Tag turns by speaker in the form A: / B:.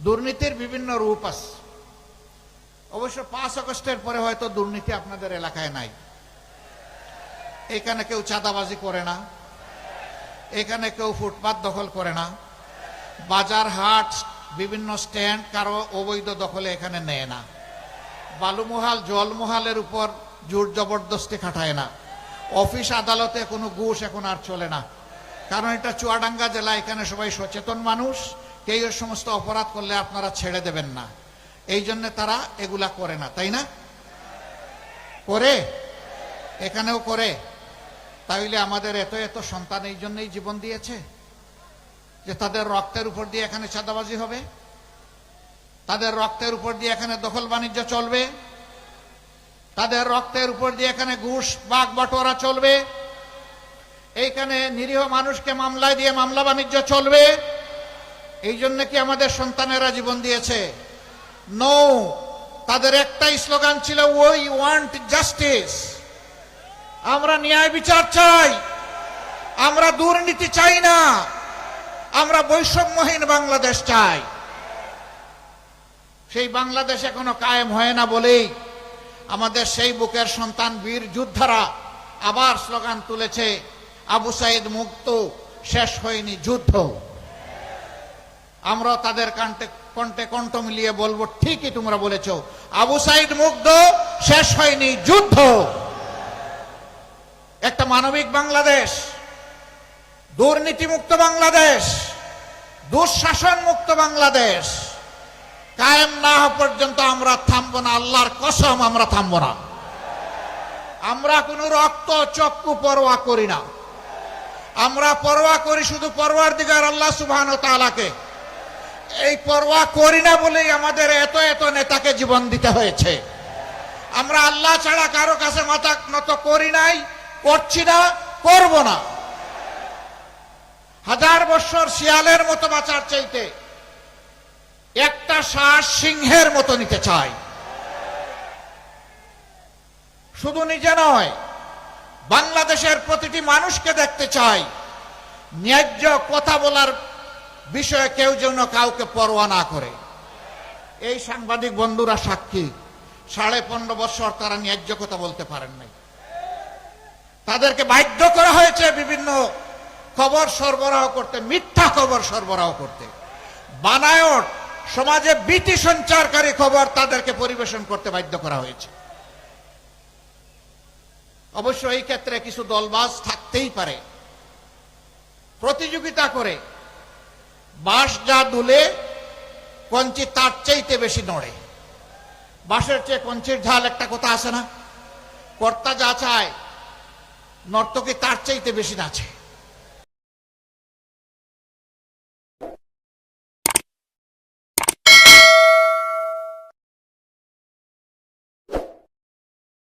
A: দুর্নীতির বিভিন্ন রূপ আছে। অবশ্য পাঁচ আগস্টের পরে হয়তো দুর্নীতি আপনাদের এলাকায় নাই। এখানে কেউ চাঁদাবাজি করে না। এখানে কেউ ফুটপাত দখল করে না। বাজার হাট, বিভিন্ন স্ট্যান্ড কারও অবৈধ দখলে এখানে নেয় না। বালুমহাল, জলমহালের উপর জোর জবরদস্তি খাটায় না। অফিস আদালতে কোনো ঘুষ এখন আর চলে না। কারণ এটা চুয়াডাঙ্গা জেলা, এখানে সবাই সচেতন মানুষ। কেউ সমস্ত অপরাধ করলে আপনারা ছেড়ে দেবেন না। এই জন্য তারা এগুলা করে না, তাই না? করে? এখানেও করে। তাইলে আমাদের এত এত সন্তান এই জন্যই জীবন দিয়েছে যে তাদের রক্তের উপর দিয়ে এখানে চাঁদাবাজি হবে। তাদের রক্তের উপর দিয়ে এখানে দখল বাণিজ্য চলবে। তাদের রক্তের উপর দিয়ে এখানে ঘুষ, বাঘ, বাটোয়ারা চলবে। এইখানে নিরীহ মানুষকে মামলায় দিয়ে মামলা বাণিজ্য চলবে। এই জন্য কি আমাদের সন্তানেরা জীবন দিয়েছে? নো তাদের একটাই স্লোগান ছিল ওই ওয়ান্ট জাস্টিস আমরা ন্যায় বিচার চাই, আমরা দুর্নীতি চাই না, আমরা বৈষম্যহীন বাংলাদেশ চাই। সেই বাংলাদেশ এখনও কায়েম হয় না বলেই আমাদের সেই বুকের সন্তান বীর যোদ্ধারা আবার স্লোগান তুলেছে, আবু সাইদ মুক্ত, শেষ হয়নি যুদ্ধ। আমরা তাদের কান্টে, কণ্ঠে কণ্ঠ মিলিয়ে বলব, ঠিকই তোমরা বলেছ। আবু সাইদ মুগ্ধ, শেষ হয়নি, যুদ্ধ। একটা মানবিক বাংলাদেশ, দুর্নীতিমুক্ত বাংলাদেশ দুঃশাসন মুক্ত বাংলাদেশ, কায়েম না হওয়া পর্যন্ত আমরা থামবো না, আল্লাহর কসম আমরা থামবো না। আমরা কোনো রক্ত, চক্ষু পরোয়া করি না। আমরা পরোয়া করি শুধু পরোয়ার দিগার আল্লাহ সুবহান তালাকে এই পরোয়া করি না বলেই আমাদের এত এত নেতাকে জীবন দিতে হয়েছে। আমরা আল্লাহ ছাড়া কারও কাছে মাথা নত করি নাই, করছি না, করব না। হাজার বছর শিয়ালের মতো বাঁচার চাইতে একটা শ্বাস সিংহের মতো নিতে চাই। শুধু নিজে নয়, বাংলাদেশের প্রতিটি মানুষকে দেখতে চাই। ন্যায্য কথা বলার বিষয়ে কেউ যেন কাউকে পরোয়া না করে। এই সাংবাদিক বন্ধুরা সাক্ষী, সাড়ে পনেরো বছর তারা ন্যায্য কথা বলতে পারেন নাই। তাদেরকে বাধ্য করা হয়েছে বিভিন্ন খবর সরবরাহ করতে, মিথ্যা খবর সরবরাহ করতে। বানায়ট সমাজে ভীতি সঞ্চারকারী খবর তাদেরকে পরিবেশন করতে বাধ্য করা হয়েছে। অবশ্য এই ক্ষেত্রে কিছু দলবাজ থাকতেই পারে। প্রতিযোগিতা করে বাঁশ যা দুলে কঞ্চি তার চাইতে বেশি নড়ে। বাঁশের চেয়ে কঞ্চির ঝাল একটা কথা আছে না? কর্তা যা চায়, নর্তকী তার চাইতে বেশি নাচে।